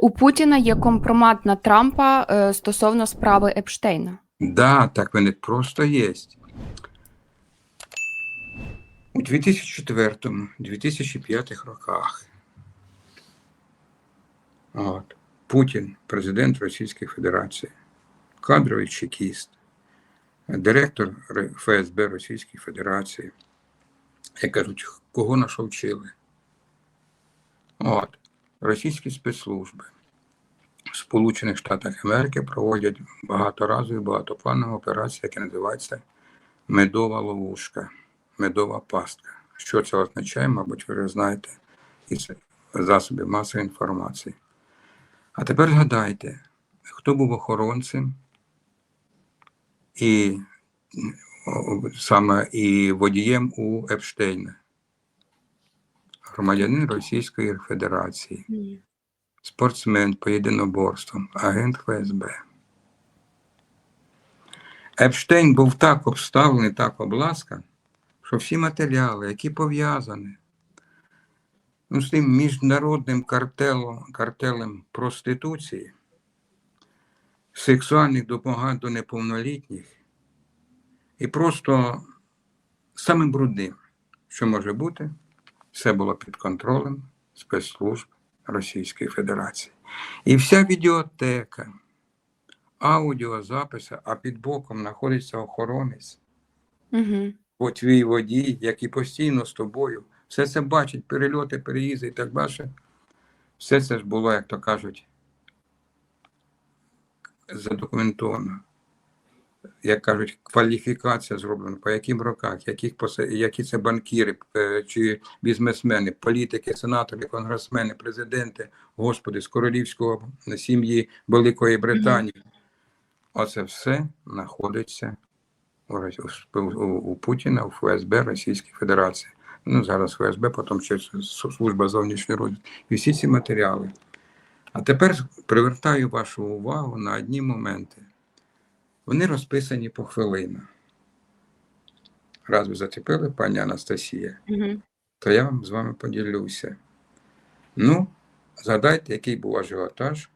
У Путіна є компромат на Трампа е, стосовно справи Епштейна. Да, так вони просто є. У 2004-2005 роках от, Путін, президент Російської Федерації, кадровий чекіст, директор ФСБ Російської Федерації, як кажуть, кого на що вчили. От, російські спецслужби в Сполучених Штатах Америки проводять багаторазові багатопланові операції, які називаються медова ловушка, медова пастка. Що це означає, мабуть, ви вже знаєте із засобів масової інформації. А тепер згадайте, хто був охоронцем і саме і водієм у Епштейна, громадянин Російської Федерації. Спортсмен по єдиноборствам, агент ФСБ. Епштейн був так обставлений, так обласканий, що всі матеріали, які пов'язані ну, з тим міжнародним картелом, картелем проституції, сексуальних допомагань до неповнолітніх і просто самим брудним, що може бути, все було під контролем спецслужб Російської Федерації. І вся відеотека, аудіозаписи, а під боком знаходиться охоронець, Угу. твій водій, який постійно з тобою, все це бачить, перельоти, переїзди і так далі. Все це ж було, як то кажуть, задокументовано. Як кажуть, кваліфікація зроблена, по яким роках, яких які це банкіри е, чи бізнесмени, політики, сенатори, конгресмени, президенти, господи, з королівського сім'ї Великої Британії. Оце все знаходиться у, у, у, у Путіна, у ФСБ Російської Федерації. Ну, зараз ФСБ, потім ще служба зовнішньої розвідки. І всі ці матеріали. А тепер привертаю вашу увагу на одні моменти. Вони розписані по хвилинах. Раз ви зачепили, пані Анастасія, Угу. то я вам з вами поділюся. Ну, згадайте, який був ажіотаж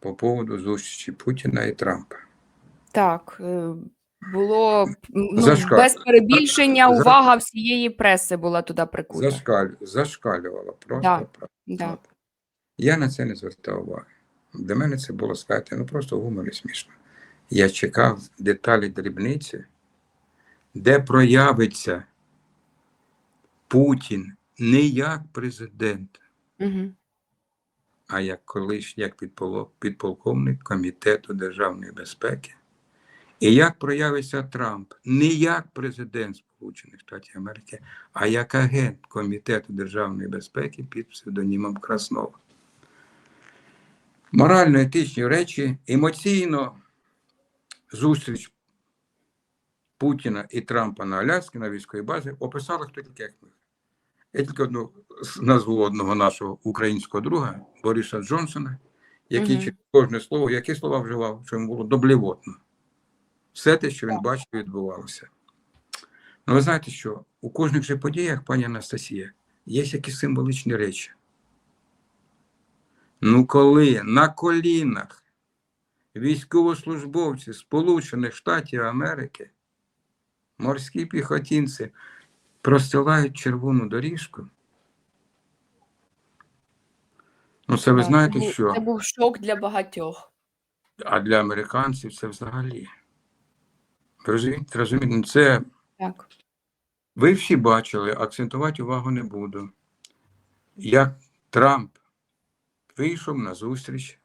по поводу зустрічі Путіна і Трампа. Так. е, Було ну, без перебільшення, увага всієї преси була туди прикута. Зашкаль... Зашкалювало просто. Да. правда. Да. Я на це не звертав уваги. Для мене це було сказати, ну просто гумор і смішно. Я чекав деталі дрібниці, де проявиться Путін не як президент, Угу. а як колишній як підполковник Комітету державної безпеки. І як проявиться Трамп не як президент Сполучених Штатів Америки, а як агент Комітету державної безпеки під псевдонімом Краснова. Морально-етичні речі, емоційно зустріч Путіна і Трампа на Аляскі на військовій базі описали хто тільки як ми. Я тільки одну назву одного нашого українського друга Бориса Джонсона, який Мгм. через кожне слово, які слова вживав, що йому було доблівотно. Все те, що він бачив, відбувалося. Ну, ви знаєте, що у кожних же подіях, пані Анастасія, є якісь символичні речі. Ну, коли на колінах військовослужбовці Сполучених Штатів Америки, морські піхотінці простилають червону доріжку. Ну, це ви знаєте, що? Це був шок для багатьох. А для американців це взагалі. Розумієте, розумієте? Ну, Це Так. ви всі бачили, акцентувати увагу не буду. Як Трамп вийшов на зустріч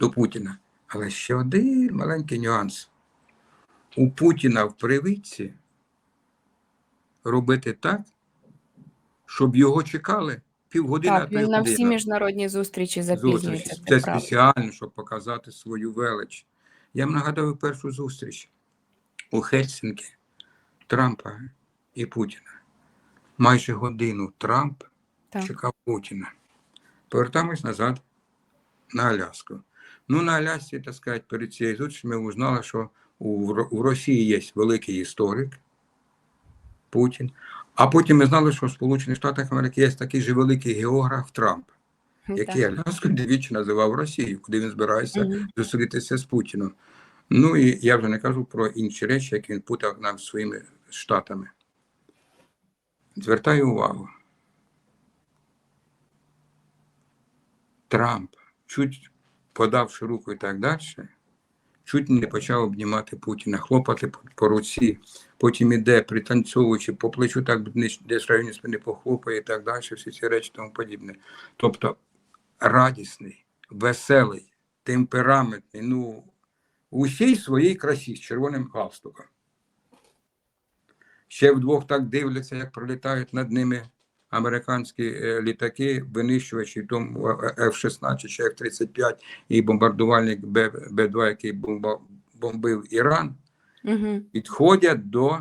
до Путіна. Але ще один маленький нюанс. У Путіна в привичці робити так, щоб його чекали півгодини, Так, він на всі міжнародні зустрічі запізнюється. Це спеціально, щоб показати свою велич. Я вам нагадав першу зустріч у Хельсінкі Трампа і Путіна. Майже годину Трамп Так. чекав Путіна. Повертаємось назад на Аляску. Ну, на Алясці, так сказати, перед цією зустрічю ми узнали, що у, у Росії є великий історик Путін. А потім ми знали, що в Сполучених Штатах Америки є такий же великий географ Трамп. який Аляску двічі називав Росією, куди він збирається Мгм. зустрітися з Путіном. Ну і я вже не кажу про інші речі, які він путав нам своїми штатами. Звертаю увагу. Трамп, чуть подавши руку і так далі, чуть не почав обнімати Путіна, хлопати по, руці, потім іде, пританцьовуючи по плечу, так десь районі спини похлопає і так далі, всі ці речі тому подібне. Тобто радісний, веселий, темпераментний, ну, у всій своїй красі з червоним галстуком. Ще вдвох так дивляться, як пролітають над ними американські е, літаки, винищувачі, тому F-16 чи F-35 і бомбардувальник Б- Б-2, який бомбив Іран, Мгм. підходять до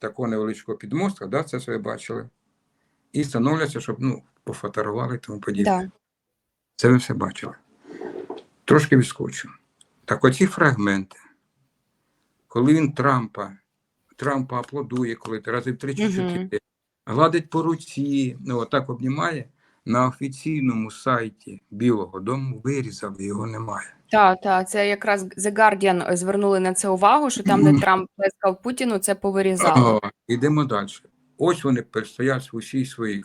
такого невеличкого підмостка, да, це все бачили, і становляться, щоб ну, пофотографували і тому подібне. Да. Це ви все бачили. Трошки відскочу. Так оці фрагменти, коли він Трампа, Трампа аплодує, коли ти разів три чи чотири, гладить по руці, ну отак обнімає, на офіційному сайті Білого Дому вирізали, його немає. Так, так, це якраз The Guardian звернули на це увагу, що там, де Трамп плескав Путіну, це повирізали. О, ідемо далі. Ось вони стоять в усій своїй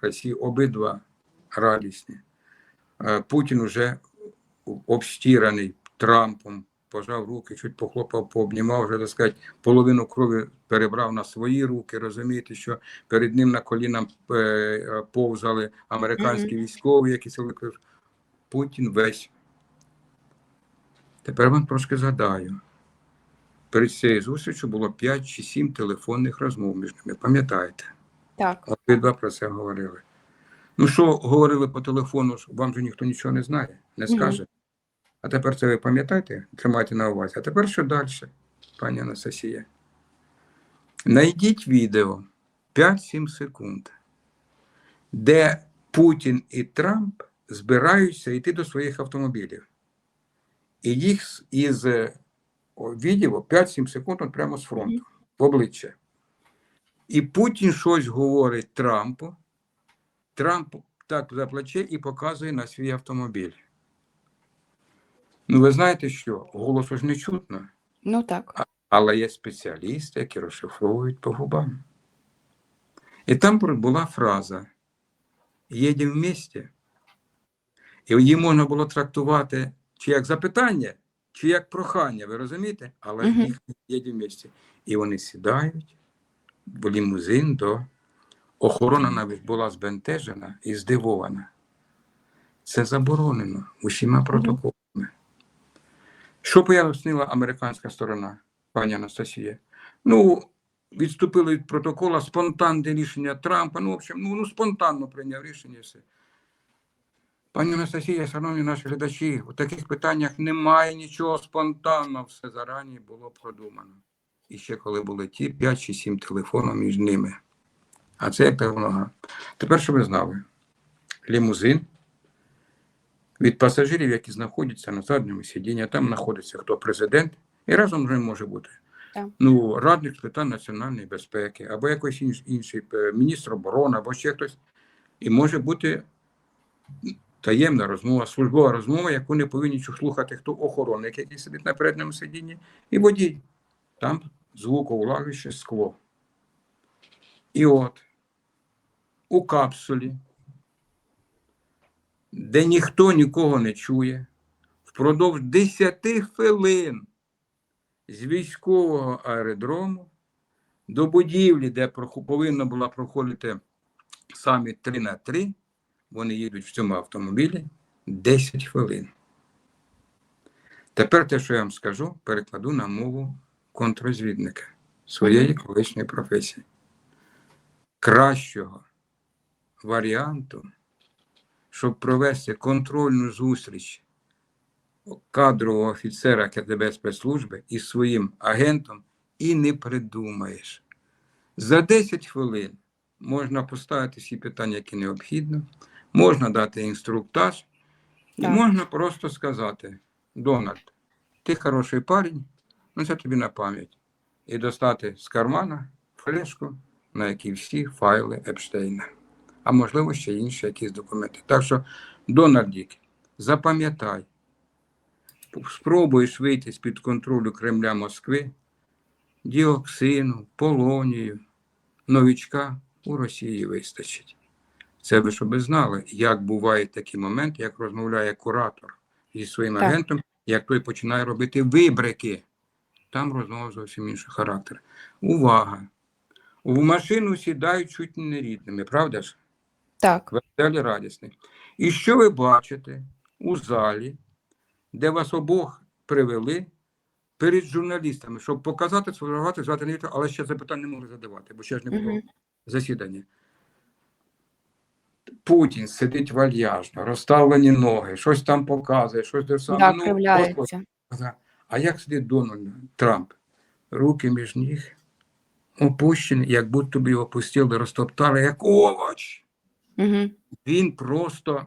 красі, обидва радісні. Е, Путін уже обстіраний Трампом, пожав руки, чуть похлопав, пообнімав, вже так сказати, половину крові перебрав на свої руки. Розумієте, що перед ним на колінах е, повзали американські військові, які сили. Путін весь. Тепер вам трошки згадаю. Перед цією зустрічю було 5 чи 7 телефонних розмов між ними. Пам'ятаєте? Так. Обидва про це говорили. Ну, що говорили по телефону, вам же ніхто нічого не знає, не скаже. А тепер це ви пам'ятаєте, тримайте на увазі. А тепер що далі, пані Анастасія? Найдіть відео 5-7 секунд, де Путін і Трамп збираються йти до своїх автомобілів. І їх із е, відео 5-7 секунд от прямо з фронту, в обличчя. І Путін щось говорить Трампу. Трамп так за плече і показує на свій автомобіль. Ну, ви знаєте що? Голосу ж не чутно, Ну так. але є спеціалісти, які розшифровують по губам. І там була фраза «Їдемо вместе». І її можна було трактувати чи як запитання, чи як прохання, ви розумієте? Але Мгм. їх «Їдемо вместе». І вони сідають в лімузин до охорона навіть була збентежена і здивована. Це заборонено усіма протоколами. Що пояснила американська сторона, пані Анастасія? Ну, відступили від протокола, спонтанне рішення Трампа. Ну, в общем, ну, ну спонтанно прийняв рішення все. Пані Анастасія, шановні наші глядачі, у таких питаннях немає нічого спонтанного, все зарані було продумано. І ще коли були ті 5 чи 7 телефонів між ними. А це як нога. Тепер, що ви знали, лімузин від пасажирів, які знаходяться на задньому сидінні, там знаходиться хто президент, і разом вже може бути. Так. Ну, радник з питань національної безпеки, або якийсь інш- інший е, міністр оборони, або ще хтось. І може бути таємна розмова, службова розмова, яку не повинні слухати хто охоронник, який сидить на передньому сидінні, і водій. Там звуковлагаюче скло. І от у капсулі, де ніхто нікого не чує, впродовж 10 хвилин з військового аеродрому до будівлі, де повинна була проходити саміт 3 на 3, вони їдуть в цьому автомобілі 10 хвилин. Тепер те, що я вам скажу, перекладу на мову контррозвідника своєї колишньої професії. Кращого варіанту, щоб провести контрольну зустріч кадрового офіцера КДБ спецслужби із своїм агентом і не придумаєш. За 10 хвилин можна поставити всі питання, які необхідно, можна дати інструктаж, і Так. можна просто сказати: Дональд, ти хороший парень, ну це тобі на пам'ять. І достати з кармана флешку, на якій всі файли Епштейна. А можливо ще інші якісь документи. Так що, Дональдік, запам'ятай, спробуєш вийти з-під контролю Кремля Москви, діоксину, полонію, новічка у Росії вистачить. Це ви щоб знали, як бувають такі моменти, як розмовляє куратор зі своїм Так. агентом, як той починає робити вибрики. Там розмова зовсім інший характер. Увага! У машину сідають чуть не рідними, правда ж? Так. Веселі радісні. І що ви бачите у залі, де вас обох привели перед журналістами, щоб показати, сфотографувати, звати не відео, але ще запитань не могли задавати, бо ще ж не було Мгм. засідання. Путін сидить вальяжно, розставлені ноги, щось там показує, щось де саме. Да, ну, кривляється. А як сидить Дональд Трамп? Руки між ніг, опущені, як будто б його пустили, розтоптали, як овоч. Угу. Він просто.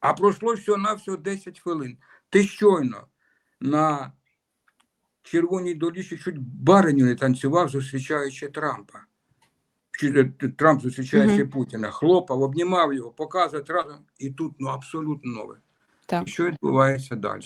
А пройшло всього на всього 10 хвилин. Ти щойно на червоній доліші чуть бариню не танцював, зустрічаючи Трампа. Е, Трамп зустрічаючи Путіна, хлопав, обнімав його, показує разом. І тут ну, абсолютно нове. Так. І що відбувається далі?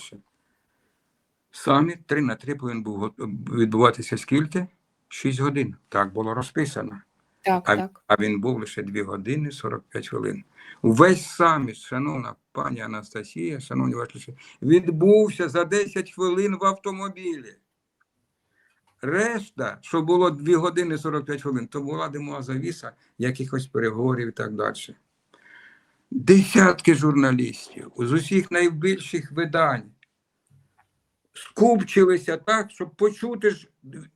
Саміт 3 на 3 повинен був відбуватися скільки? 6 годин. Так було розписано. Так, А, так. а він був лише 2 години 45 хвилин. Увесь саміт, шановна пані Анастасія, шановні ваші, відбувся за 10 хвилин в автомобілі. Решта, що було 2 години 45 хвилин, то була димова завіса якихось переговорів і так далі. Десятки журналістів з усіх найбільших видань скупчилися так, щоб почути ж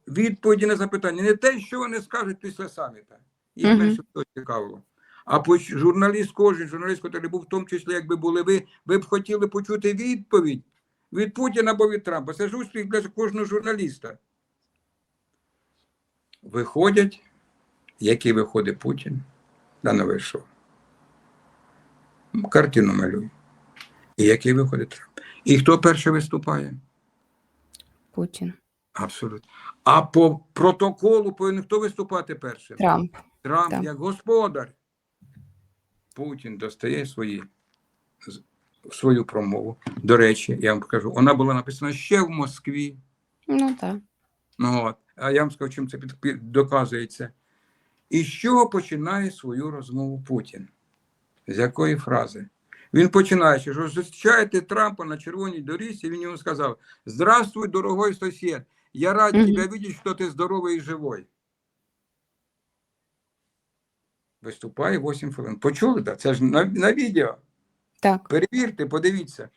відповіді на запитання. Не те, що вони скажуть після саміта. Їх менше всього цікавило. А поч- журналіст, кожен журналіст, який був, в тому числі, якби були ви, ви б хотіли почути відповідь від Путіна або від Трампа. Це ж успіх для кожного журналіста. Виходять, який виходить Путін, да не вийшов. Картину малюй. І який виходить Трамп. І хто перший виступає? Путін. Абсолютно. А по протоколу повинен хто виступати першим? Трамп. Трамп Так. як господар. Путін достає свої, свою промову. До речі, я вам покажу, вона була написана ще в Москві. Ну так. Ну, от. А я вам скажу, чим це під, під- доказується. І з чого починає свою розмову Путін? З якої фрази? Він починає, що зустрічаєте Трампа на червоній доріжці, він йому сказав: Здравствуй, дорогой сосед, я рад Мгм. тебя видеть, що ти здоровий і живой. Виступає 8 хвилин. Почули? так? Це ж на, на відео. Так. Перевірте, подивіться.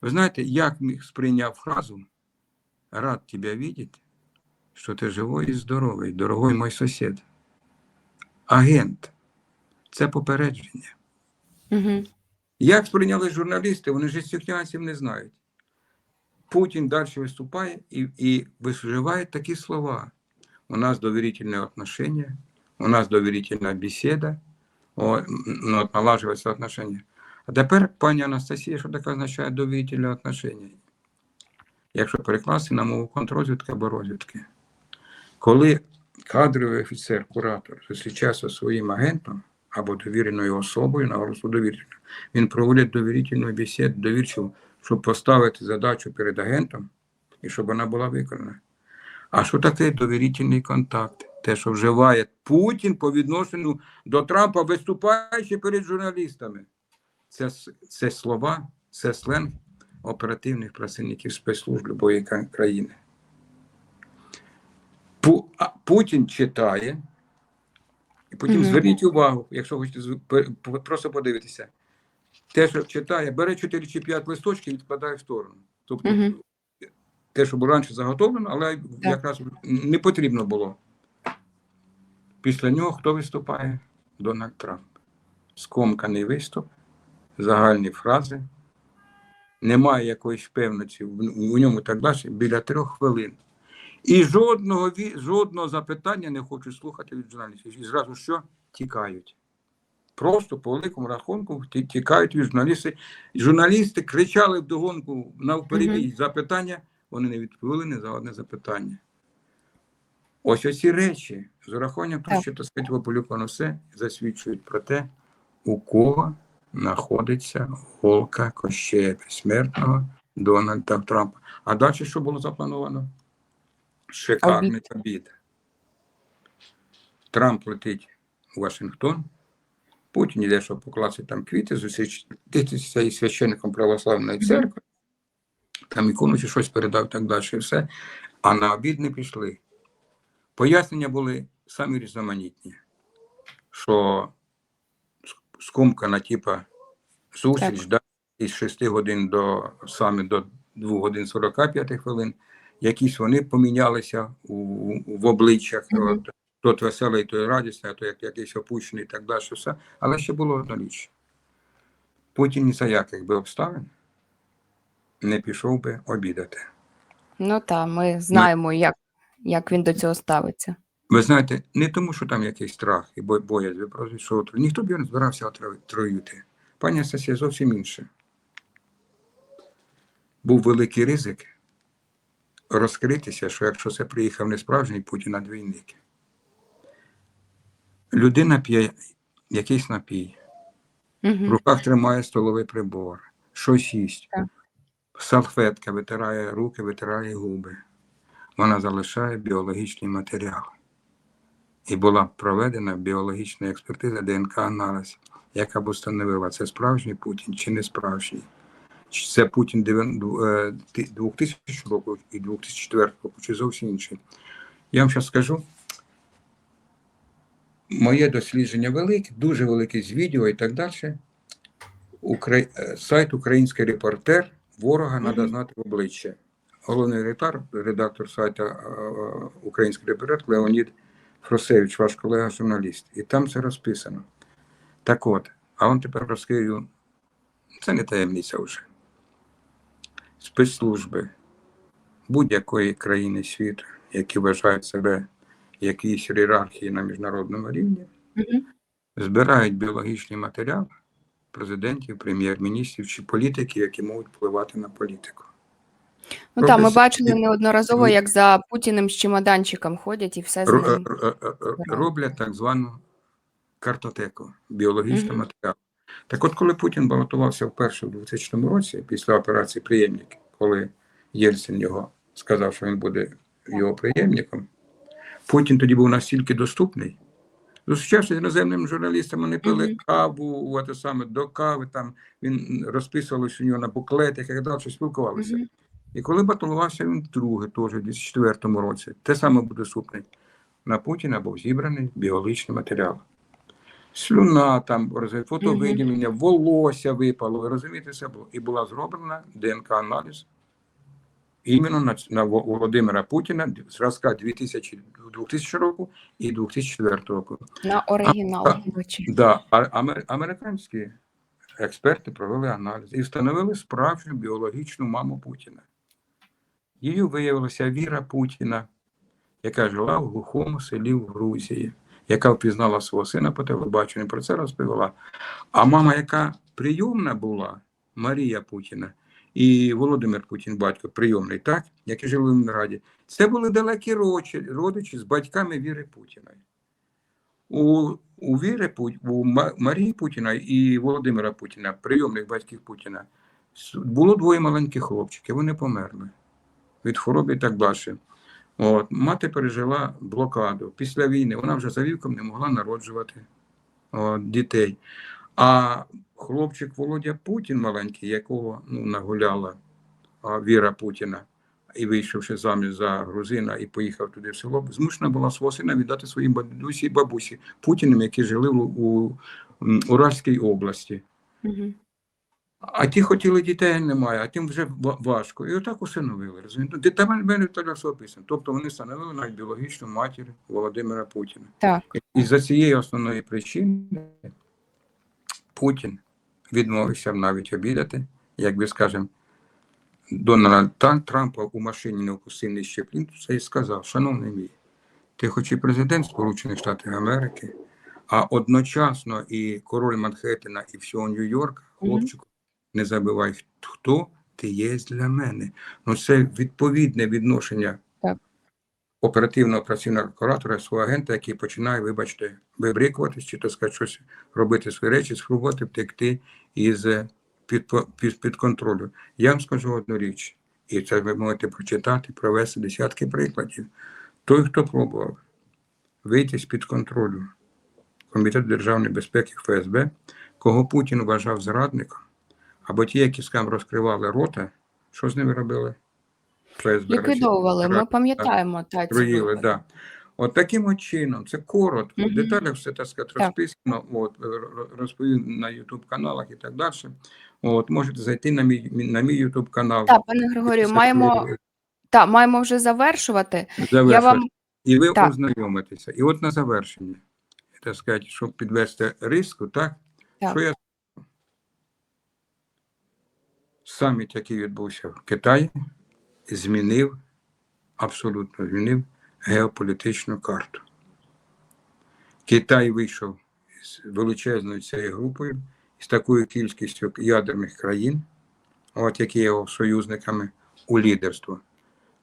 Ви знаєте, як міг сприйняв фразу Рад тебя видеть, що ти живой і здоровий, дорогой мой сусід. Агент. Це попередження. Угу. Як сприйняли журналісти, вони ж цих нюансів не знають. Путін далі виступає і, і виживає такі слова. У нас довірительне отношення, у нас довірительна бесіда, о, ну, от налажується отношення. А тепер, пані Анастасія, що таке означає довірительне отношення? Якщо перекласти на мову контррозвідки або розвідки. Коли кадровий офіцер, куратор зустрічається зі своїм агентом або довіреною особою, наголосу довірительно, він проводить довірительну бесіду, довірчу, щоб поставити задачу перед агентом і щоб вона була виконана. А що таке довірительний контакт? Те, що вживає Путін по відношенню до Трампа, виступаючи перед журналістами. Це, це слова, це сленг оперативних працівників спецслужб любої країни. Путін читає, і потім Мгм. зверніть увагу, якщо хочете просто подивитися. Те, що читає, бере 4 чи 5 листочків і відкладає в сторону. Тобто Мгм. те, що було раніше заготовлено, але якраз не потрібно було. Після нього хто виступає? Дональд Трамп. Скомканий виступ, загальні фрази. Немає якоїсь певності в в ньому так далі, біля трьох хвилин. І жодного, жодного запитання не хочуть слухати від журналістів. І зразу що? Тікають. Просто по великому рахунку тікають від журналістів. Журналісти кричали вдогонку навперебій запитання, вони не відповіли ні за одне запитання. Ось оці речі, з урахуванням того, що так сказати, опубліковано все, засвідчують про те, у кого знаходиться голка кощея безсмертного Дональда Трампа. А далі що було заплановано? Шикарний Обід. обід. Трамп летить у Вашингтон, Путін йде, щоб покласти там квіти, зустрітися із священником православної церкви, там ікону чи щось передав, так далі, і все. А на обід не пішли. Пояснення були самі різноманітні, що ск- скомкана, типа, зустріч да, із 6 годин до саме до 2 годин 45 хвилин. Якісь вони помінялися у, у- в обличчях. Мгм. От, тот веселий, той радісний, а то як якийсь опущений і так далі. Все. Але ще було одна річ. Путін ні за яких би обставин не пішов би обідати. Ну так, ми знаємо, як, як він до цього ставиться. Ви знаєте, не тому, що там якийсь страх і бо- боязнь, ви просто що отруй- ніхто б його не збирався отруї- отруїти. Пані Асасія зовсім інше. Був великий ризик розкритися, що якщо це приїхав не справжній Путін, а двійник. Людина п'є якийсь напій, в Угу. руках тримає столовий прибор, щось їсть. Так. Салфетка витирає руки, витирає губи. Вона залишає біологічний матеріал. І була проведена біологічна експертиза ДНК-аналіз, яка б установила, це справжній Путін чи не справжній. Це Путін 2000 року і 2004 року, чи зовсім інший. Я вам зараз скажу, моє дослідження велике, дуже велике з відео і так далі. Укра... е, Сайт Український репортер ворога треба знати в обличчя. Головний редактор, редактор сайту е, Український репортер Леонід Фросевич, ваш колега журналіст. І там це розписано. Так от, а он тепер розкрию, це не таємниця вже. Спецслужби будь-якої країни світу, які вважають себе якісь ієрархії на міжнародному рівні, збирають біологічний матеріал президентів, прем'єр-міністрів чи політиків, які можуть впливати на політику. Ну так, ми бачили неодноразово, як за Путіним з чемоданчиком ходять і все з ним. р- р- р- роблять так звану картотеку, біологічний Мгм. матеріал. Так от, коли Путін балотувався вперше в 2000 році, після операції «Приємник», коли Єльцин його сказав, що він буде його приємником, Путін тоді був настільки доступний. Зустрічався з іноземними журналістами, вони пили Мгм. каву, те саме до кави, там він розписувався у нього на буклетах так далі, спілкувалися. І коли балотувався він вдруге, теж у 2004 році, те саме був доступний. На Путіна був зібраний біологічний матеріал. Слюна, там, фотовиділення, волосся випало, ви розумієте, все було. І була зроблена ДНК-аналіз іменно на, на Володимира Путіна зразка 2000, 2000 року і 2004 року. На оригінал. Да, а амер- американські експерти провели аналіз і встановили справжню біологічну маму Путіна. Її виявилася Віра Путіна, яка жила в глухому селі в Грузії, яка впізнала свого сина по телебаченню, про це розповіла. А мама, яка прийомна була, Марія Путіна, і Володимир Путін, батько, прийомний, так, які жили в Раді, це були далекі родичі, з батьками Віри Путіної. У, у Віри у Марії Путіна і Володимира Путіна, прийомних батьків Путіна, було двоє маленьких хлопчиків, вони померли від хвороби і так далі. От, мати пережила блокаду. Після війни вона вже за віком не могла народжувати от, дітей. А хлопчик Володя Путін маленький, якого ну, нагуляла Віра Путіна, і вийшовши заміж за грузина і поїхав туди в село, змушена була свого сина віддати своїм бабусі і бабусі Путіним, які жили у, Уральській області. Мгм. А ті хотіли дітей немає, а тим вже важко. І отак усиновили. розумієте? Там в мене тоді все описано. Тобто вони встановили навіть біологічну матір Володимира Путіна. Так. І за цієї основної причини Путін відмовився навіть обідати, якби скажемо, Дональд Трампа у машині не впустив нижче плінтуса і сказав: Шановний мій, ти хоч і президент Сполучених Штатів Америки, а одночасно і король Манхеттена, і всього Нью-Йорка, хлопчику, не забувай, хто ти є для мене. Ну це відповідне відношення Так. оперативного працівника куратора, свого агента, який починає, вибачте, вибрікуватись, чи то сказати, щось робити свої речі, спробувати втекти із е, під, під, під контролю. Я вам скажу одну річ, і це ви можете прочитати, провести десятки прикладів. Той, хто пробував вийти з-під контролю Комітету державної безпеки ФСБ, кого Путін вважав зрадником, або ті, які скам розкривали рота, що з ними робили? ФСБ Ліквідовували, ми пам'ятаємо та ці Троїли, да. От таким от чином, це коротко, в деталях все так сказати розписано, от, р- розповім на YouTube каналах і так далі. От, можете зайти на мій, на мій YouTube канал. Так, пане Григорію, маємо, та, маємо вже завершувати. завершувати. Я вам І ви Так. ознайомитеся. І от на завершення, так сказати, щоб підвести риску, так, Так. що я саміт, який відбувся в Китаї, змінив, абсолютно змінив геополітичну карту. Китай вийшов з величезною цією групою, з такою кількістю ядерних країн, от які його союзниками у лідерство.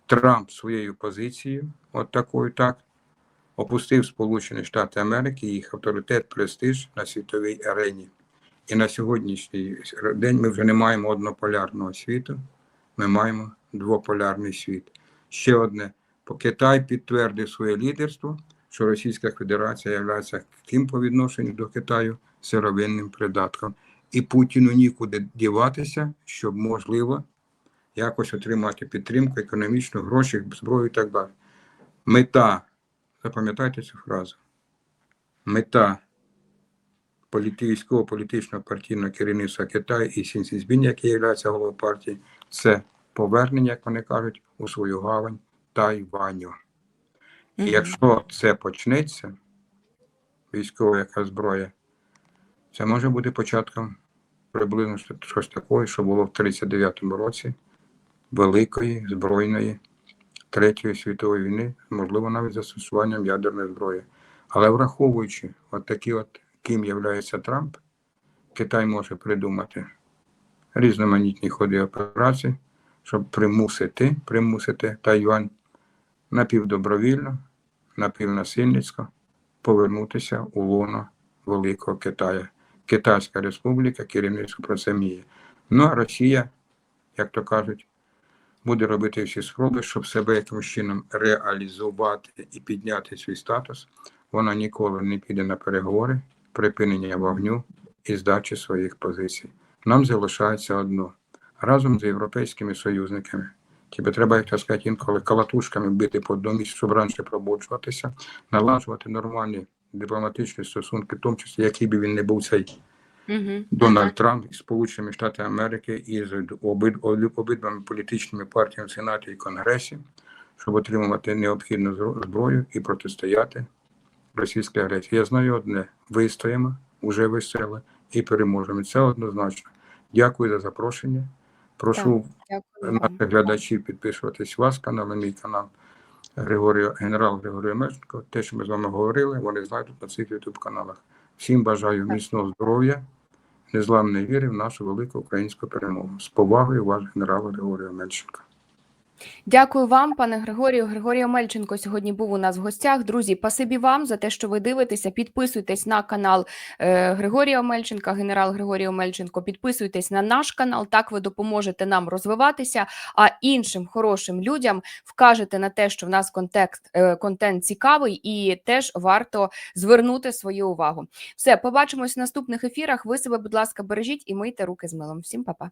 Трамп своєю позицією, от такою так, опустив Сполучені Штати Америки, їх авторитет, престиж на світовій арені. І на сьогоднішній день ми вже не маємо однополярного світу, ми маємо двополярний світ. Ще одне, Китай підтвердив своє лідерство, що Російська Федерація є ким по відношенню до Китаю сировинним придатком. І Путіну нікуди діватися, щоб можливо якось отримати підтримку, економічну, гроші, зброю і так далі. Мета, запам'ятайте цю фразу. Мета політичного політичного партійного керівництва Китаю і Сін Цзіньпін, який є головою партії, це повернення, як вони кажуть, у свою гавань Тайваню. І якщо це почнеться, військова яка зброя, це може бути початком приблизно що- щось такого, що було в 39-му році Великої збройної Третьої світової війни, можливо, навіть застосуванням ядерної зброї. Але враховуючи от такі, от, ким є Трамп, Китай може придумати різноманітні ходи операцій, щоб примусити, примусити Тайвань напівдобровільно, напівнасильницько повернутися у лоно Великого Китаю. Китайська Республіка, керівництво про це міє. Ну а Росія, як то кажуть, буде робити всі спроби, щоб себе якимось чином реалізувати і підняти свій статус. Вона ніколи не піде на переговори, припинення вогню і здачі своїх позицій. Нам залишається одно разом з європейськими союзниками. Тобі треба, як сказати, інколи калатушками бити по домі, щоб раніше пробуджуватися, наладжувати нормальні дипломатичні стосунки, в тому числі, який би він не був цей Мгм. Дональд Трамп із Сполученими Штатами Америки і з обид, обид- обидвами політичними партіями в Сенаті і Конгресі, щоб отримувати необхідну зброю і протистояти російській агресії. Я знаю одне: вистоїмо, вже вистояли і переможемо. Це однозначно. Дякую за запрошення. Прошу Дякую наших глядачів підписуватись вас канал, на мій канал Григорію, генерал Григорію Меченко. Те, що ми з вами говорили, вони знайдуть на цих YouTube каналах. Всім бажаю міцного здоров'я, незламної віри в нашу велику українську перемогу. З повагою, ваш генерал Григорію Мельченко. Дякую вам, пане Григорію. Григорій Омельченко сьогодні був у нас в гостях. Друзі, пасибі вам за те, що ви дивитеся. Підписуйтесь на канал е, Григорія Омельченка, генерал Григорій Омельченко. Підписуйтесь на наш канал. Так ви допоможете нам розвиватися, а іншим хорошим людям вкажете на те, що в нас контекст, е, контент цікавий і теж варто звернути свою увагу. Все, побачимось в наступних ефірах. Ви себе, будь ласка, бережіть і мийте руки з милом. Всім па-па.